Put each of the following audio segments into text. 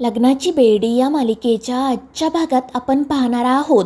लग्नाची बेडी या मालिकेच्या आजच्या भागात आपण पाहणार आहोत.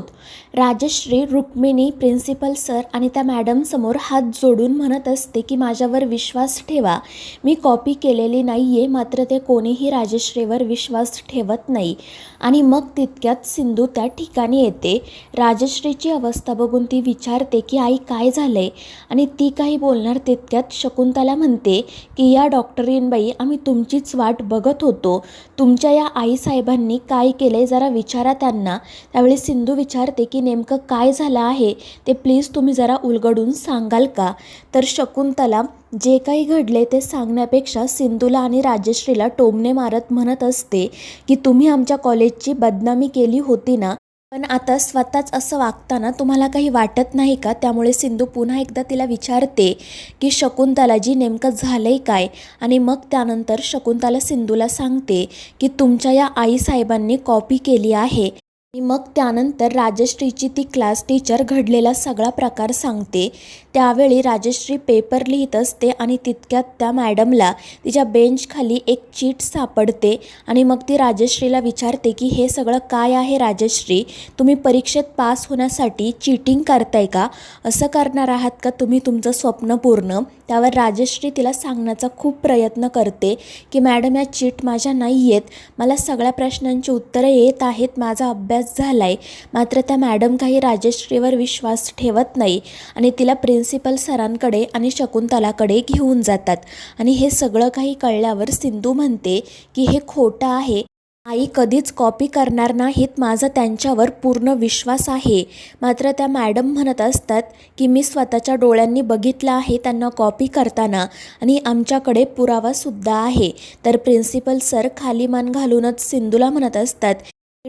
राजश्री रुक्मिणी प्रिन्सिपल सर आणि त्या मॅडमसमोर हात जोडून म्हणत असते की माझ्यावर विश्वास ठेवा. मी कॉपी केलेली नाही आहे मात्र ते कोणीही राजश्रीवर विश्वास ठेवत नाही. आणि मग तितक्यात सिंधू त्या ठिकाणी येते. राजश्रीची अवस्था बघून ती विचारते की आई काय झालं आहे आणि ती काही बोलणार तितक्यात शकुंतला म्हणते की या डॉक्टरीनबाई आम्ही तुमचीच वाट बघत होतो. तुमच्या या आईसाहेबांनी काय केलं? आहे जरा विचारा त्यांना. त्यावेळी सिंधू विचारते की नेमकं काय झालं आहे? ते प्लीज तुम्ही जरा उलगडून सांगाल का? तर शकुंतला जे काही घडले ते सांगण्यापेक्षा सिंधूला आणि राजश्रीला टोमणे मारत म्हणत असते की तुम्ही आमच्या कॉलेजची बदनामी केली होती ना? पण आता स्वतःच असं वागताना तुम्हाला काही वाटत नाही का? त्यामुळे सिंधू पुन्हा एकदा तिला विचारते की शकुंतलाजी नेमकं झालं आहे काय? आणि मग त्यानंतर शकुंतला सिंधूला सांगते की तुमच्या या आईसाहेबांनी कॉपी केली आहे. आणि मग त्यानंतर राजश्रीची ती क्लास टीचर घडलेला सगळा प्रकार सांगते. त्यावेळी राजश्री पेपर लिहित असते आणि तितक्यात त्या मॅडमला तिच्या बेंचखाली एक चीट सापडते आणि मग ती राजश्रीला विचारते की हे सगळं काय आहे राजश्री? तुम्ही परीक्षेत पास होण्यासाठी चीटिंग करताय का? असं करणार आहात का तुम्ही तुमचं स्वप्न पूर्ण? त्यावर राजश्री तिला सांगण्याचा खूप प्रयत्न करते की मॅडम या चीट माझ्या नाही आहेत मला सगळ्या प्रश्नांची उत्तरं येत आहेत. माझा अभ्यास झाला आहे मात्र त्या मॅडम काही राजश्रीवर विश्वास ठेवत नाही आणि तिला प्रिन्सिपल सरांकडे आणि शकुंतलाकडे घेऊन जातात. आणि हे सगळं काही कळल्यावर सिंधू म्हणते की हे खोटं आहे. आई कधीच कॉपी करणार नाहीत. माझा त्यांच्यावर पूर्ण विश्वास आहे मात्र त्या मॅडम म्हणत असतात की मी स्वतःच्या डोळ्यांनी बघितलं आहे त्यांना कॉपी करताना आणि आमच्याकडे पुरावासुद्धा आहे तर प्रिन्सिपल सर खाली मान घालूनच सिंधूला म्हणत असतात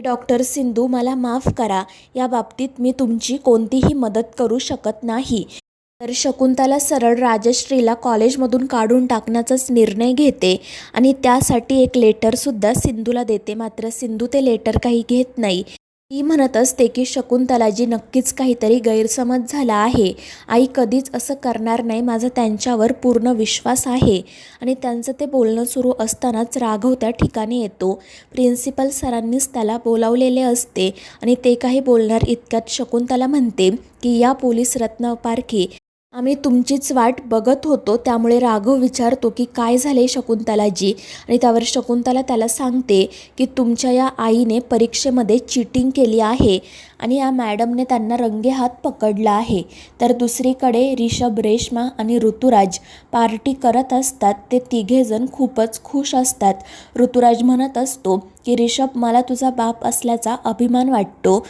डॉक्टर सिंधू मला माफ करा. या बाबतीत मी तुमची कोणतीही मदत करू शकत नाही. तर शकुंतला सरळ राजश्रीला कॉलेजमधून काढून टाकण्याचाच निर्णय घेते आणि त्यासाठी एक लेटरसुद्धा सिंधूला देते. मात्र सिंधू ते लेटर काही घेत नाही. ती म्हणत असते की शकुंतलाजी नक्कीच काहीतरी गैरसमज झाला आहे. आई कधीच असं करणार नाही माझा त्यांच्यावर पूर्ण विश्वास आहे. आणि त्यांचं ते बोलणं सुरू असतानाच राघव त्या ठिकाणी येतो. प्रिन्सिपल सरांनीच त्याला बोलावलेले असते आणि ते काही बोलणार इतक्यात शकुंतला म्हणते की या पोलीस रत्न पारखी आम्ही तुमचीच वाट बघत होतो त्यामुळे राघव विचारतो की काय झाले शकुंतलाजी? आणि त्यावर शकुंतला त्याला सांगते की तुमच्या या आईने परीक्षेमध्ये चिटिंग केली आहे आणि या मॅडमने त्यांना रंगेहात पकडला आहे. तर दुसरीकडे रिषभ रेश्मा आणि ऋतुराज पार्टी करत असतात. ते तिघेजण खूपच खुश असतात. ऋतुराज म्हणत असतो की रिषभ मला तुझा बाप असल्याचा अभिमान वाटतो.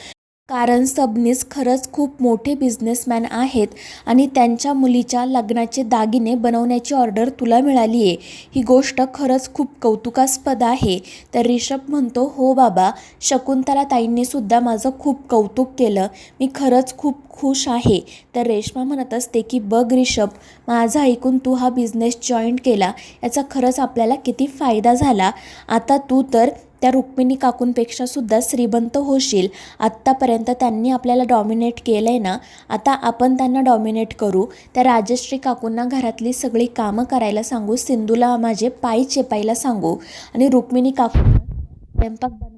कारण सबनीस खरंच खूप मोठे बिझनेसमॅन आहेत आणि त्यांच्या मुलीच्या लग्नाचे दागिने बनवण्याची ऑर्डर तुला मिळाली आहे. ही गोष्ट खरंच खूप कौतुकास्पद आहे. तर रिषभ म्हणतो हो बाबा शकुंतला ताईंनी सुद्धा माझं खूप कौतुक केलं. मी खरंच खूप खुश आहे. तर रेश्मा म्हणत असते की बघ रिषभ माझं ऐकून तू हा बिझनेस जॉईंट केला. याचा खरंच आपल्याला किती फायदा झाला. आता तू तर त्या रुक्मिणी काकूंपेक्षा सुद्धा श्रीमंत होशील. आत्तापर्यंत त्यांनी आपल्याला डॉमिनेट केलं आहे ना आता आपण त्यांना डॉमिनेट करू. त्या राजश्री काकूंना घरातली सगळी कामं करायला सांगू. सिंधूला माझे पाय चेपायला सांगू. आणि रुक्मिणी काकूंना स्वयंपाक बनव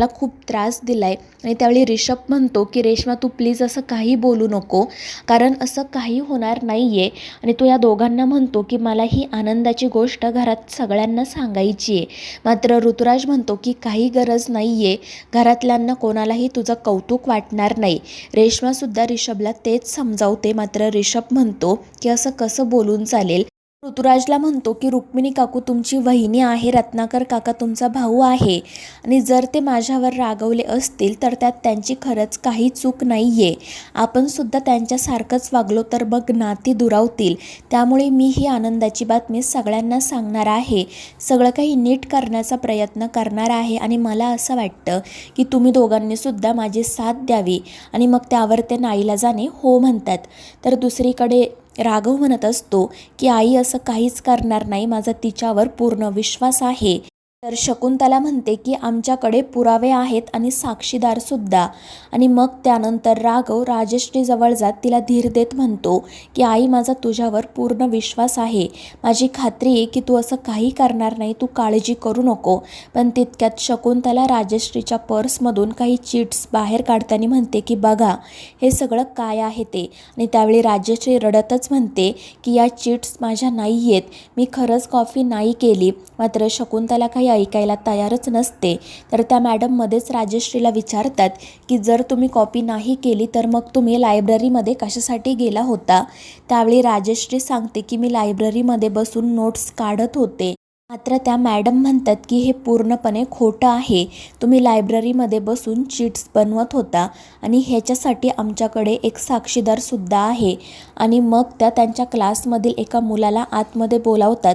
आपला मला खूप त्रास दिला आहे आणि त्यावेळी रिषभ म्हणतो की रेश्मा तू प्लीज असं काही बोलू नको. कारण असं काही होणार नाही आहे आणि तो या दोघांना म्हणतो की मला ही आनंदाची गोष्ट घरात सगळ्यांना सांगायची आहे. मात्र ऋतुराज म्हणतो की काही गरज नाही आहे घरातल्यांना कोणालाही तुझं कौतुक वाटणार नाही. रेश्मासुद्धा रिषभला तेच समजावते. मात्र रिषभ म्हणतो की असं कसं बोलून चालेल? ऋतुराजला म्हणतो की रुक्मिणी काकू तुमची वहिनी आहे रत्नाकर काका तुमचा भाऊ आहे. आणि जर ते माझ्यावर रागवले असतील तर त्यात त्यांची खरंच काही चूक नाही आहे आपणसुद्धा त्यांच्यासारखंच वागलो तर मग नाती दुरावतील. त्यामुळे मी ही आनंदाची बातमी सगळ्यांना सांगणार आहे. सगळं काही नीट करण्याचा प्रयत्न करणार आहे आणि मला असं वाटतं की तुम्ही दोघांनीसुद्धा माझी साथ द्यावी आणि मग त्यावर ते नाईला जाणे हो म्हणतात. तर दुसरीकडे राघव म्हणत असतो की आई असं काहीच करणार नाही. माझा तिच्यावर पूर्ण विश्वास आहे. तर शकुंतला म्हणते की आमच्याकडे पुरावे आहेत आणि साक्षीदारसुद्धा आणि मग त्यानंतर राघव राजश्रीजवळ जात तिला धीर देत म्हणतो की आई माझा तुझ्यावर पूर्ण विश्वास आहे. माझी खात्री आहे की तू असं काही करणार नाही. तू काळजी करू नको. पण तितक्यात शकुंतला राजश्रीच्या पर्समधून काही चिट्स बाहेर काढताना म्हणते की बघा हे सगळं काय आहे ते? आणि त्यावेळी राजश्री रडतच म्हणते की या चिट्स माझ्या नाही आहेत मी खरंच कॉफी नाही केली. मात्र शकुंतला काही ऐकायला तयारच नसते. तर त्या मॅडममध्येच राजश्रीला विचारतात की जर तुम्ही कॉपी नाही केली तर मग तुम्ही लायब्ररीमध्ये कशासाठी गेला होता? त्यावेळी राजश्री सांगते की मी लायब्ररीमध्ये बसून नोट्स काढत होते. मात्र त्या मॅडम म्हणतात की हे पूर्णपणे खोटं आहे. तुम्ही लायब्ररीमध्ये बसून चिट्स बनवत होता आणि ह्याच्यासाठी आमच्याकडे एक साक्षीदारसुद्धा आहे. आणि मग त्या त्यांच्या क्लासमधील एका मुलाला आतमध्ये बोलावतात.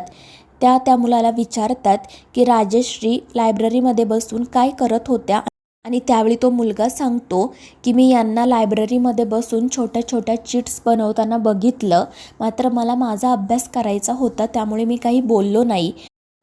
त्या त्या मुलाला विचारतात की राजश्री लायब्ररीमध्ये बसून काय करत होत्या? आणि त्यावेळी तो मुलगा सांगतो की मी यांना लायब्ररीमध्ये बसून छोट्या छोट्या चिट्स बनवताना बघितलं. मात्र मला माझा अभ्यास करायचा होता त्यामुळे मी काही बोललो नाही.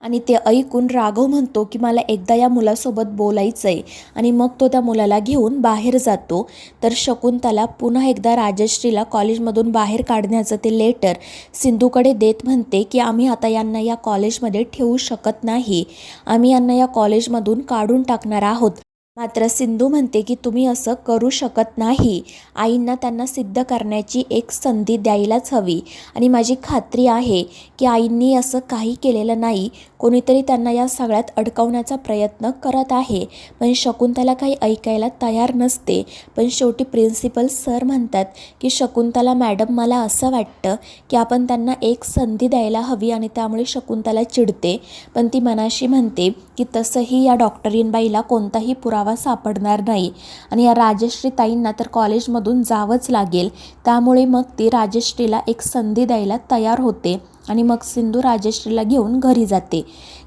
आणि ते ऐकून राघव म्हणतो की मला एकदा या मुलासोबत बोलायचं आहे आणि मग तो त्या मुलाला घेऊन बाहेर जातो. तर शकुंतला पुन्हा एकदा राजश्रीला कॉलेजमधून बाहेर काढण्याचं ते लेटर सिंधूकडे देत म्हणते की आम्ही आता यांना या कॉलेजमध्ये ठेवू शकत नाही. आम्ही यांना या कॉलेजमधून काढून टाकणार आहोत. मात्र सिंधू म्हणते की तुम्ही असं करू शकत नाही. आईंना त्यांना सिद्ध करण्याची एक संधी द्यायलाच हवी. आणि माझी खात्री आहे की आईंनी असं काही केलेलं नाही कोणीतरी त्यांना या सगळ्यात अडकवण्याचा प्रयत्न करत आहे. पण शकुंतला काही ऐकायला तयार नसते. पण शेवटी प्रिन्सिपल सर म्हणतात की शकुंतला मॅडम मला असं वाटतं की आपण त्यांना एक संधी द्यायला हवी आणि त्यामुळे शकुंतला चिडते. पण ती मनाशी म्हणते की तसंही या डॉक्टरीनबाईला कोणताही पुरावा सापडणार नाही. आणि या राजश्री ताईंना तर कॉलेजमधून जावंच लागेल. त्यामुळे मग ती राजश्रीला एक संधी द्यायला तयार होते आणि मग सिंधू राजश्रीला घेऊन घरी जाते.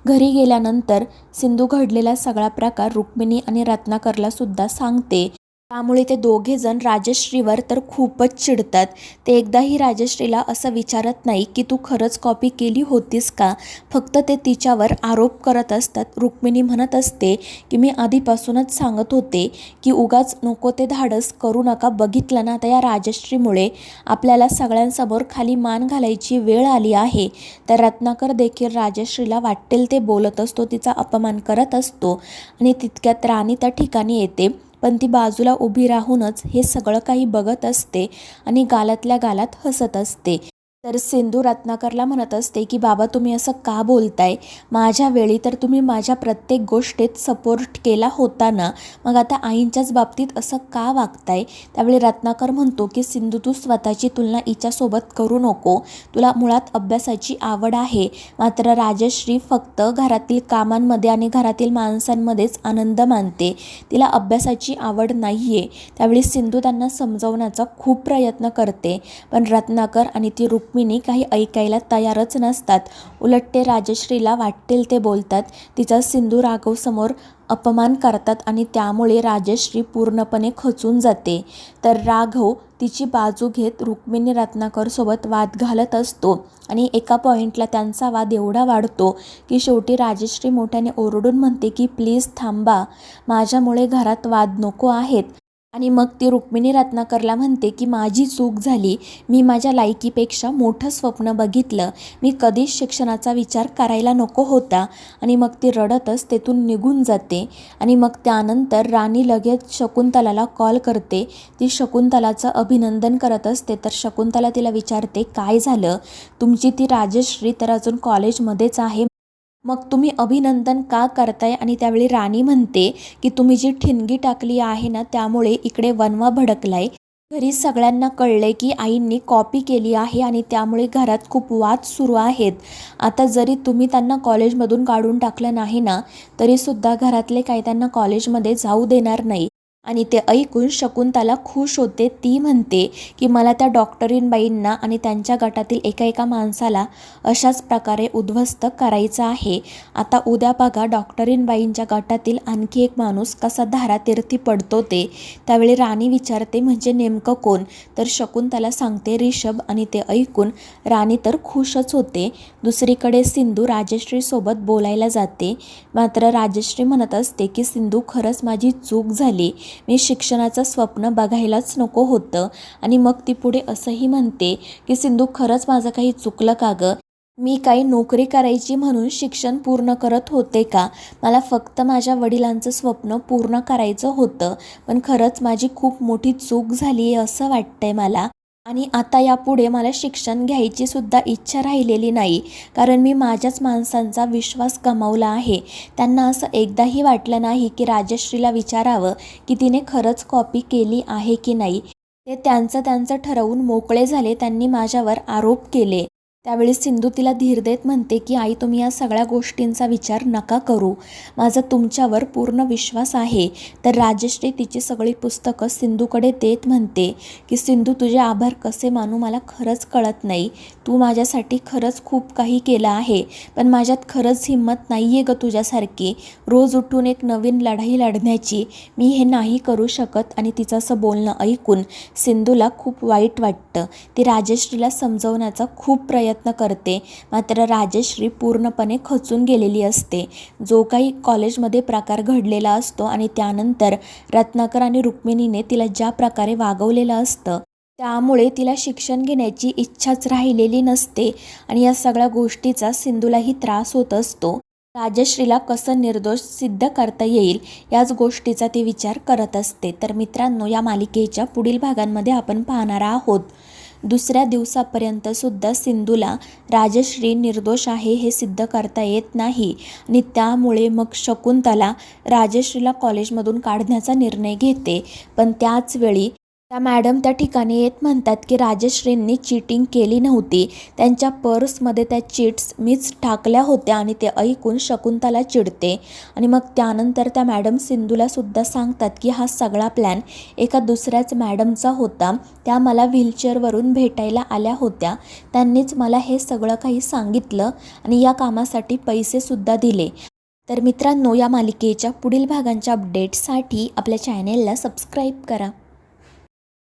घरी गेल्यानंतर सिंधू घडलेला सगळा प्रकार रुक्मिणी आणि रत्नाकरला सुद्धा सांगते. त्यामुळे ते दोघेजण राजश्रीवर तर खूपच चिडतात. ते एकदाही राजश्रीला असं विचारत नाही की तू खरंच कॉपी केली होतीस का? फक्त ते तिच्यावर आरोप करत असतात. रुक्मिणी म्हणत असते की मी आधीपासूनच सांगत होते की उगाच नको ते धाडस करू नका. बघितलं ना आता या राजश्रीमुळे. आपल्याला सगळ्यांसमोर खाली मान घालायची वेळ आली आहे तर रत्नाकर देखील राजश्रीला वाटेल ते बोलत असतो तिचा अपमान करत असतो. आणि तितक्यात राणी त्या ठिकाणी येते. पण ती बाजूला उभी राहूनच हे सगळं काही बघत असते आणि गालातल्या गालात हसत असते. तर सिंधू रत्नाकरला म्हणत असते की बाबा तुम्ही असं का बोलताय? माझ्या वेळी तर तुम्ही माझ्या प्रत्येक गोष्टीत सपोर्ट केला होता ना? मग आता आईंच्याच बाबतीत असं का वागताय? त्यावेळी रत्नाकर म्हणतो की सिंधू तू स्वतःची तुलना हिच्यासोबत करू नको. तुला मुळात अभ्यासाची आवड आहे. मात्र राजश्री फक्त घरातील कामांमध्ये आणि घरातील माणसांमध्येच आनंद मानते. तिला अभ्यासाची आवड नाही आहे त्यावेळी सिंधू त्यांना समजवण्याचा खूप प्रयत्न करते. पण रत्नाकर आणि ती रुक्मिणी काही ऐकायला तयारच नसतात. उलट ते राजश्रीला वाटतील ते बोलतात. तिचा सिंधू राघवसमोर अपमान करतात आणि त्यामुळे राजश्री पूर्णपणे खचून जाते. तर राघव तिची बाजू घेत रुक्मिणी रत्नाकरसोबत वाद घालत असतो आणि एका पॉईंटला त्यांचा वाद एवढा वाढतो की शेवटी राजश्री मोठ्याने ओरडून म्हणते की प्लीज थांबा. माझ्यामुळे घरात वाद नको आहेत. आणि मग ती रुक्मिणी रत्नाकरला म्हणते की माझी चूक झाली. मी माझ्या लायकीपेक्षा मोठं स्वप्न बघितलं. मी कधीच शिक्षणाचा विचार करायला नको होता. आणि मग ती रडतच तेथून निघून जाते. आणि मग त्यानंतर राणी लगेच शकुंतलाला कॉल करते. ती शकुंतलाचं अभिनंदन करत असते. तर शकुंतला तिला विचारते काय झालं? तुमची ती राजश्री तर अजून कॉलेजमध्येच आहे. मग तुम्ही अभिनंदन का करताय? आणि त्यावेळी राणी म्हणते की तुम्ही जी ठिणगी टाकली आहे ना त्यामुळे इकडे वनवा भडकलाय. घरी सगळ्यांना कळले की आईंनी कॉपी केली आहे आणि त्यामुळे घरात खूप वाद सुरू आहेत. आता जरी तुम्ही त्यांना कॉलेजमधून काढून टाकलं नाही ना तरीसुद्धा घरातले काही त्यांना कॉलेजमध्ये जाऊ देणार नाही. आणि ते ऐकून शकुंतला खुश होते. ती म्हणते की मला त्या डॉक्टरीनबाईंना आणि त्यांच्या गटातील एका एका माणसाला अशाच प्रकारे उद्ध्वस्त करायचं आहे. आता उद्या बघा डॉक्टरीनबाईंच्या गटातील आणखी एक माणूस कसा धारातीर्थी पडतो ते. त्यावेळी राणी विचारते म्हणजे नेमकं कोण? तर शकुंतला सांगते रिषभ आणि ते ऐकून राणी तर खुशच होते. दुसरीकडे सिंधू राजश्रीसोबत बोलायला जाते. मात्र राजश्री म्हणत असते की सिंधू खरंच माझी चूक झाली. मी शिक्षणाचं स्वप्न बघायलाच नको होतं. आणि मग ती पुढे असंही म्हणते की सिंधू खरंच माझं काही चुकलं का गं? मी काही नोकरी करायची म्हणून शिक्षण पूर्ण करत होते का? मला फक्त माझ्या वडिलांचं स्वप्न पूर्ण करायचं होतं. पण खरंच माझी खूप मोठी चूक झाली आहे असं वाटतंय मला. आणि आता यापुढे मला शिक्षण घ्यायची सुद्धा इच्छा राहिलेली नाही कारण मी माझ्याच माणसांचा विश्वास गमावला आहे. त्यांना असं एकदाही वाटलं नाही की राजश्रीला विचारावं की तिने खरंच कॉपी केली आहे की नाही. ते त्यांचं त्यांचं ठरवून मोकळे झाले त्यांनी माझ्यावर आरोप केले. त्यावेळी सिंधू तिला धीर देत म्हणते की आई तुम्ही या सगळ्या गोष्टींचा विचार नका करू. माझा तुमच्यावर पूर्ण विश्वास आहे. तर राजश्री तिची सगळी पुस्तकं सिंधूकडे देत म्हणते की सिंधू तुझे आभार कसे मानू मला खरंच कळत नाही. तू माझ्यासाठी खरंच खूप काही केलं आहे पण माझ्यात खरंच हिंमत नाही आहे गं तुझ्यासारखी. रोज उठून एक नवीन लढाई लढण्याची. मी हे नाही करू शकत आणि तिचं असं बोलणं ऐकून सिंधूला खूप वाईट वाटतं. ती राजश्रीला समजवण्याचा खूप प्रयत्न प्रयत्न करते. मात्र राजश्री पूर्णपणे खचून गेलेली असते. जो काही कॉलेजमध्ये प्रकार घडलेला असतो आणि त्यानंतर रत्नाकर आणि रुक्मिणीने तिला ज्या प्रकारे वागवलेलं असतं त्यामुळे तिला शिक्षण घेण्याची इच्छाच राहिलेली नसते आणि या सगळ्या गोष्टीचा सिंधूलाही त्रास होत असतो. राजश्रीला कसं निर्दोष सिद्ध करता येईल याच गोष्टीचा ती विचार करत असते. तर मित्रांनो या मालिकेच्या पुढील भागांमध्ये आपण पाहणार आहोत. दुसऱ्या दिवसापर्यंत सुद्धा सिंधूला राजश्री निर्दोष आहे हे सिद्ध करता येत नाही. आणि त्यामुळे मग शकुंतला राजश्रीला कॉलेजमधून काढण्याचा निर्णय घेते. पण त्याच वेळी त्या मॅडम त्या ठिकाणी येत म्हणतात की राजश्रींनी चीटिंग केली नव्हती. त्यांच्या पर्समध्ये त्या चिट्स मीच टाकल्या होत्या आणि ते ऐकून शकुंतला चिडते. आणि मग त्यानंतर त्या मॅडम सिंधूलासुद्धा सांगतात की हा सगळा प्लॅन एका दुसऱ्याच मॅडमचा होता. त्या मला व्हीलचेअरवरून भेटायला आल्या होत्या. त्यांनीच मला हे सगळं काही सांगितलं आणि या कामासाठी पैसेसुद्धा दिले. तर मित्रांनो या मालिकेच्या पुढील भागांच्या अपडेट्ससाठी आपल्या चॅनेलला सबस्क्राईब करा.